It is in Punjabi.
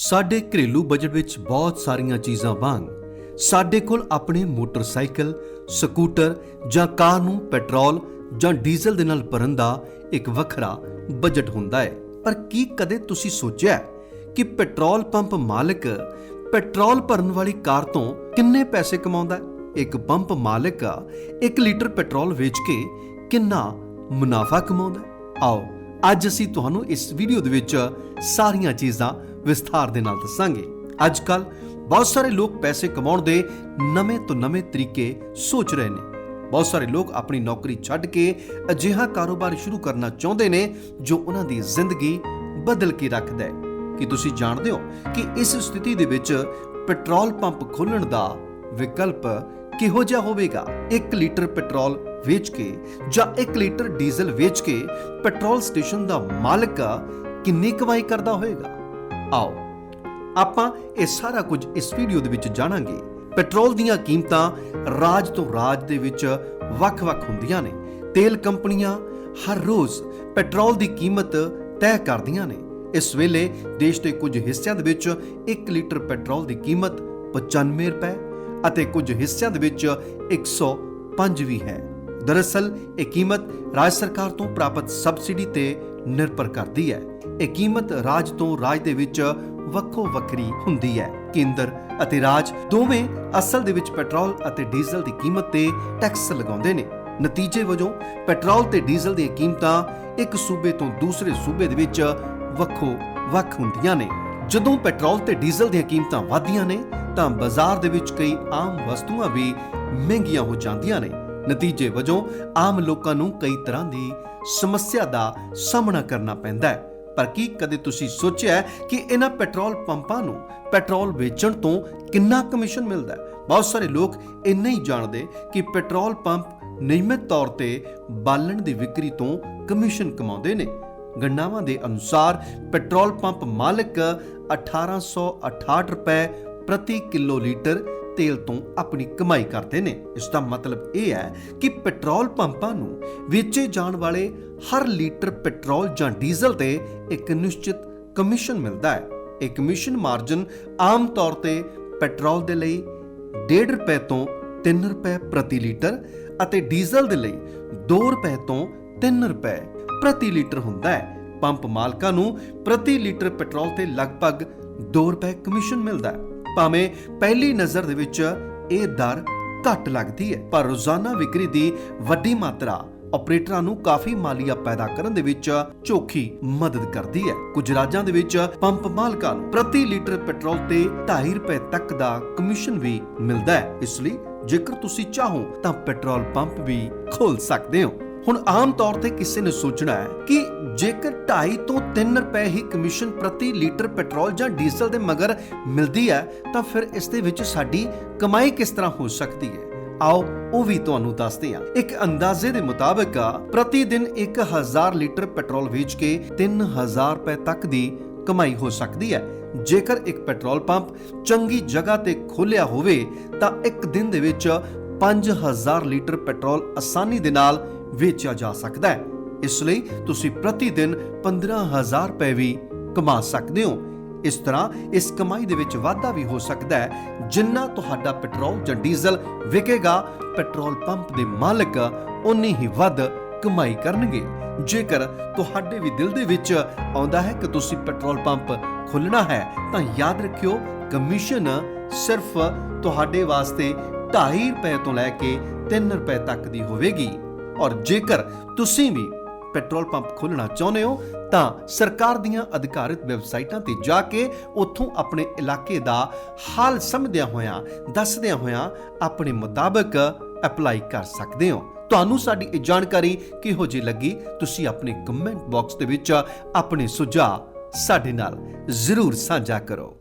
ਸਾਡੇ ਘਰੇਲੂ ਬਜਟ ਵਿੱਚ ਬਹੁਤ ਸਾਰੀਆਂ ਚੀਜ਼ਾਂ ਵਾਂਗ, ਸਾਡੇ ਕੋਲ ਆਪਣੇ ਮੋਟਰਸਾਈਕਲ, ਸਕੂਟਰ ਜਾਂ ਕਾਰ ਨੂੰ ਪੈਟਰੋਲ ਜਾਂ ਡੀਜ਼ਲ ਦੇ ਨਾਲ ਭਰਨ ਦਾ ਇੱਕ ਵੱਖਰਾ ਬਜਟ ਹੁੰਦਾ ਹੈ। ਪਰ ਕੀ ਕਦੇ ਤੁਸੀਂ ਸੋਚਿਆ ਕਿ ਪੈਟਰੋਲ ਪੰਪ ਮਾਲਕ ਪੈਟਰੋਲ ਭਰਨ ਵਾਲੀ ਕਾਰ ਤੋਂ ਕਿੰਨੇ ਪੈਸੇ ਕਮਾਉਂਦਾ ਇੱਕ ਪੰਪ ਮਾਲਕ 1 ਲੀਟਰ ਪੈਟਰੋਲ ਵੇਚ ਕੇ ਕਿੰਨਾ ਮੁਨਾਫਾ ਕਮਾਉਂਦਾ ਆਓ ਅੱਜ ਅਸੀਂ ਤੁਹਾਨੂੰ ਇਸ ਵੀਡੀਓ ਦੇ ਵਿੱਚ ਸਾਰੀਆਂ ਚੀਜ਼ਾਂ ਵਿਸਥਾਰ ਦੇ ਨਾਲ ਦੱਸਾਂਗੇ। ਅੱਜ ਕੱਲ ਬਹੁਤ ਸਾਰੇ ਲੋਕ ਪੈਸੇ ਕਮਾਉਣ ਦੇ ਨਵੇਂ ਤੋਂ ਨਵੇਂ ਤਰੀਕੇ ਸੋਚ ਰਹੇ ਨੇ। ਬਹੁਤ ਸਾਰੇ ਲੋਕ ਆਪਣੀ ਨੌਕਰੀ ਛੱਡ ਕੇ ਅਜਿਹਾ ਕਾਰੋਬਾਰ ਸ਼ੁਰੂ ਕਰਨਾ ਚਾਹੁੰਦੇ ਨੇ ਜੋ ਉਹਨਾਂ ਦੀ ਜ਼ਿੰਦਗੀ ਬਦਲ ਕੇ ਰੱਖਦਾ ਹੈ। ਕੀ ਤੁਸੀਂ ਜਾਣਦੇ ਹੋ ਕਿ ਇਸ ਸਥਿਤੀ ਦੇ ਵਿੱਚ ਪੈਟਰੋਲ ਪੰਪ ਖੋਲਣ ਦਾ ਵਿਕਲਪ ਕਿਹੋ ਜਿਹਾ ਹੋਵੇਗਾ? 1 ਲੀਟਰ ਪੈਟਰੋਲ ਵੇਚ ਕੇ ਜਾਂ 1 ਲੀਟਰ ਡੀਜ਼ਲ ਵੇਚ ਕੇ ਪੈਟਰੋਲ ਸਟੇਸ਼ਨ ਦਾ ਮਾਲਕ ਕਿੰਨੀ ਕਮਾਈ ਕਰਦਾ ਹੋਵੇਗਾ? ਆਓ, ਆਪਾਂ ਇਹ ਸਾਰਾ ਕੁਝ ਇਸ ਵੀਡੀਓ ਦੇ ਵਿੱਚ ਜਾਣਾਂਗੇ। ਪੈਟਰੋਲ ਦੀਆਂ ਕੀਮਤਾਂ ਰਾਜ ਤੋਂ ਰਾਜ ਦੇ ਵਿੱਚ ਵੱਖ-ਵੱਖ ਹੁੰਦੀਆਂ ਨੇ। ਤੇਲ ਕੰਪਨੀਆਂ ਹਰ ਰੋਜ਼ ਪੈਟਰੋਲ ਦੀ ਕੀਮਤ ਤੈਅ ਕਰਦੀਆਂ ਨੇ। ਇਸ ਵੇਲੇ ਦੇਸ਼ ਦੇ ਕੁਝ ਹਿੱਸਿਆਂ ਦੇ ਵਿੱਚ 1 ਲੀਟਰ ਪੈਟਰੋਲ ਦੀ ਕੀਮਤ 95 ਰੁਪਏ ਅਤੇ ਕੁਝ ਹਿੱਸਿਆਂ ਦੇ ਵਿੱਚ 105 ਵੀ ਹੈ। ਦਰਅਸਲ, ਇਹ ਕੀਮਤ ਰਾਜ ਸਰਕਾਰ ਤੋਂ ਪ੍ਰਾਪਤ ਸਬਸਿਡੀ ਤੇ ਨਿਰਭਰ ਕਰਦੀ ਹੈ। ਇਹ ਕੀਮਤ ਰਾਜ ਤੋਂ ਰਾਜ ਦੇ ਵਿੱਚ ਵੱਖੋ ਵੱਖਰੀ ਹੁੰਦੀ ਹੈ। ਕੇਂਦਰ ਅਤੇ ਰਾਜ ਦੋਵੇਂ ਅਸਲ ਦੇ ਵਿੱਚ ਪੈਟਰੋਲ ਅਤੇ ਡੀਜ਼ਲ ਦੀ ਕੀਮਤ ਤੇ ਟੈਕਸ ਲਗਾਉਂਦੇ ਨੇ। ਨਤੀਜੇ ਵਜੋਂ, ਪੈਟਰੋਲ ਤੇ ਡੀਜ਼ਲ ਦੀਆਂ ਕੀਮਤਾਂ ਇੱਕ ਸੂਬੇ ਤੋਂ ਦੂਸਰੇ ਸੂਬੇ ਦੇ ਵਿੱਚ ਵੱਖੋ ਵੱਖ ਹੁੰਦੀਆਂ ਨੇ। ਜਦੋਂ ਪੈਟਰੋਲ ਤੇ ਡੀਜ਼ਲ ਦੀਆਂ ਕੀਮਤਾਂ ਵਧਦੀਆਂ ਨੇ ਤਾਂ ਬਾਜ਼ਾਰ ਦੇ ਵਿੱਚ ਕਈ ਆਮ ਵਸਤੂਆਂ ਵੀ ਮਹਿੰਗੀਆਂ ਹੋ ਜਾਂਦੀਆਂ ਨੇ। ਨਤੀਜੇ ਵਜੋਂ ਆਮ ਲੋਕਾਂ ਨੂੰ ਕਈ ਤਰ੍ਹਾਂ ਦੀ ਸਮੱਸਿਆ ਦਾ ਸਾਹਮਣਾ ਕਰਨਾ ਪੈਂਦਾ ਹੈ। ਪਰ ਕੀ ਕਦੇ ਤੁਸੀਂ ਸੋਚਿਆ ਕਿ ਇਹਨਾਂ ਪੈਟਰੋਲ ਪੰਪਾਂ ਨੂੰ ਪੈਟਰੋਲ ਵੇਚਣ ਤੋਂ ਕਿੰਨਾ ਕਮਿਸ਼ਨ ਮਿਲਦਾ ਹੈ? ਬਹੁਤ ਸਾਰੇ ਲੋਕ ਇਹ ਨਹੀਂ ਜਾਣਦੇ ਕਿ ਪੈਟਰੋਲ ਪੰਪ ਨਿਯਮਿਤ ਤੌਰ ਤੇ ਬਾਲਣ ਦੀ ਵਿਕਰੀ ਤੋਂ ਕਮਿਸ਼ਨ ਕਮਾਉਂਦੇ ਨੇ। ਗਣਨਾਵਾਂ ਦੇ ਅਨੁਸਾਰ ਪੈਟਰੋਲ ਪੰਪ ਮਾਲਕ 1868 ਰੁਪਏ ਪ੍ਰਤੀ ਕਿਲੋ ਲੀਟਰ ਤੇਲ ਤੋਂ ਆਪਣੀ ਕਮਾਈ ਕਰਦੇ ਨੇ। ਇਸ ਦਾ ਮਤਲਬ ਇਹ ਹੈ ਕਿ ਪੈਟਰੋਲ ਪੰਪਾਂ ਨੂੰ ਵੇਚੇ ਜਾਣ ਵਾਲੇ ਹਰ ਲੀਟਰ ਪੈਟਰੋਲ ਜਾਂ ਡੀਜ਼ਲ ਤੇ ਇੱਕ ਨਿਸ਼ਚਿਤ ਕਮਿਸ਼ਨ ਮਿਲਦਾ ਹੈ। ਇਹ ਕਮਿਸ਼ਨ ਮਾਰਜਨ ਆਮ ਤੌਰ ਤੇ ਪੈਟਰੋਲ ਦੇ ਲਈ 1.5 ਰੁਪਏ ਤੋਂ 3 ਰੁਪਏ ਪ੍ਰਤੀ ਲੀਟਰ ਅਤੇ ਡੀਜ਼ਲ ਦੇ ਲਈ 2 ਰੁਪਏ ਤੋਂ 3 ਰੁਪਏ ਪ੍ਰਤੀ ਲੀਟਰ ਹੁੰਦਾ ਹੈ। ਪੰਪ ਮਾਲਕਾਂ ਨੂੰ ਪ੍ਰਤੀ ਲੀਟਰ ਪੈਟਰੋਲ ਤੇ ਲਗਭਗ 2 ਰੁਪਏ ਕਮਿਸ਼ਨ ਮਿਲਦਾ ਹੈ। ਭਾਵੇਂ ਪਹਿਲੀ ਨਜ਼ਰ ਦੇ ਵਿੱਚ ਇਹ ਦਰ ਘੱਟ ਲੱਗਦੀ ਹੈ, ਪਰ ਰੋਜ਼ਾਨਾ ਵਿਕਰੀ ਦੀ ਵੱਡੀ ਮਾਤਰਾ ਆਪਰੇਟਰਾਂ ਨੂੰ ਕਾਫੀ ਮਾਲੀਆ ਪੈਦਾ ਕਰਨ ਦੇ ਵਿੱਚ ਚੋਖੀ ਮਦਦ ਕਰਦੀ ਹੈ। ਕੁਝ ਰਾਜਾਂ ਦੇ ਵਿੱਚ ਪੰਪ ਮਾਲਕਾਂ ਨੂੰ ਪ੍ਰਤੀ ਲੀਟਰ ਪੈਟਰੋਲ ਤੇ 2.5 ਰੁਪਏ ਤੱਕ ਦਾ ਕਮਿਸ਼ਨ ਵੀ ਮਿਲਦਾ ਹੈ। ਇਸ ਲਈ ਜੇਕਰ ਤੁਸੀਂ ਚਾਹੋ ਤਾਂ ਪੈਟਰੋਲ ਪੰਪ ਵੀ ਖੋਲ ਸਕਦੇ ਹੋ। ਹੁਣ ਆਮ ਤੌਰ ਤੇ ਕਿਸੇ ਨੇ ਸੋਚਣਾ ਹੈ ਕਿ ਜੇਕਰ 2.5 ਤੋਂ 3 ਰੁਪਏ ਹੀ ਕਮਿਸ਼ਨ ਪ੍ਰਤੀ ਲੀਟਰ ਪੈਟਰੋਲ ਜਾਂ ਡੀਜ਼ਲ ਦੇ ਮਗਰ ਮਿਲਦੀ ਹੈ, ਤਾਂ ਫਿਰ ਇਸ ਦੇ ਵਿੱਚ ਸਾਡੀ ਕਮਾਈ ਕਿਸ ਤਰ੍ਹਾਂ ਹੋ ਸਕਦੀ ਹੈ? ਆਓ ਉਹ ਵੀ ਤੁਹਾਨੂੰ ਦੱਸਦੇ ਹਾਂ। ਇੱਕ ਅੰਦਾਜ਼ੇ ਦੇ ਮੁਤਾਬਕ ਪ੍ਰਤੀ ਦਿਨ 1000 ਲੀਟਰ ਪੈਟਰੋਲ ਵੇਚ ਕੇ 3000 ਰੁਪਏ ਤੱਕ ਦੀ ਕਮਾਈ ਹੋ ਸਕਦੀ ਹੈ। ਜੇਕਰ ਇੱਕ ਪੈਟਰੋਲ ਪੰਪ ਚੰਗੀ ਜਗ੍ਹਾ ਤੇ ਖੋਲਿਆ ਹੋਵੇ, ਤਾਂ ਇੱਕ ਦਿਨ ਦੇ ਵਿੱਚ 5000 ਲੀਟਰ ਪੈਟਰੋਲ ਆਸਾਨੀ ਦੇ ਨਾਲ ਵੇਚਿਆ ਜਾ ਸਕਦਾ ਹੈ। ਇਸ ਲਈ ਤੁਸੀਂ ਪ੍ਰਤੀ ਦਿਨ 15000 ਰੁਪਏ ਵੀ ਕਮਾ ਸਕਦੇ ਹੋ। ਇਸ ਤਰ੍ਹਾਂ ਇਸ ਕਮਾਈ ਦੇ ਵਿੱਚ ਵਾਧਾ ਵੀ ਹੋ ਸਕਦਾ ਹੈ, ਜਿੰਨਾ ਤੁਹਾਡਾ ਪੈਟਰੋਲ ਜਾਂ ਡੀਜ਼ਲ ਵਿਕੇਗਾ, ਪੈਟਰੋਲ ਪੰਪ ਦੇ ਮਾਲਕ ਉਨੀ ਹੀ ਵੱਧ ਕਮਾਈ ਕਰਨਗੇ। ਜੇਕਰ ਤੁਹਾਡੇ ਵੀ ਦਿਲ ਦੇ ਵਿੱਚ ਆਉਂਦਾ ਹੈ ਕਿ ਤੁਸੀਂ ਪੈਟਰੋਲ ਪੰਪ ਖੋਲਣਾ ਹੈ, ਤਾਂ ਯਾਦ ਰੱਖਿਓ, ਕਮਿਸ਼ਨ ਸਿਰਫ ਤੁਹਾਡੇ ਵਾਸਤੇ 2.5 ਰੁਪਏ ਤੋਂ ਲੈ ਕੇ 3 ਰੁਪਏ ਤੱਕ ਦੀ ਹੋਵੇਗੀ। ਔਰ ਜੇਕਰ ਤੁਸੀਂ ਵੀ ਪੈਟਰੋਲ ਪੰਪ ਖੋਲਣਾ ਚਾਹੁੰਦੇ ਹੋ, ਤਾਂ ਸਰਕਾਰ ਦੀਆਂ ਅਧਿਕਾਰਿਤ ਵੈਬਸਾਈਟਾਂ ਤੇ ਜਾ ਕੇ ਉੱਥੋਂ ਆਪਣੇ ਇਲਾਕੇ ਦਾ ਹਾਲ ਸਮਝਦਿਆਂ ਹੋਇਆਂ, ਦੱਸਦਿਆਂ ਹੋਇਆਂ ਆਪਣੇ ਮੁਤਾਬਕ ਅਪਲਾਈ ਕਰ ਸਕਦੇ ਹੋ। ਤੁਹਾਨੂੰ ਸਾਡੀ ਇਹ ਜਾਣਕਾਰੀ ਕਿਹੋ ਜਿਹੀ ਲੱਗੀ, ਤੁਸੀਂ ਆਪਣੇ ਕਮੈਂਟ ਬਾਕਸ ਦੇ ਵਿੱਚ ਆਪਣੇ ਸੁਝਾਅ ਸਾਡੇ ਨਾਲ ਜ਼ਰੂਰ ਸਾਂਝਾ ਕਰੋ।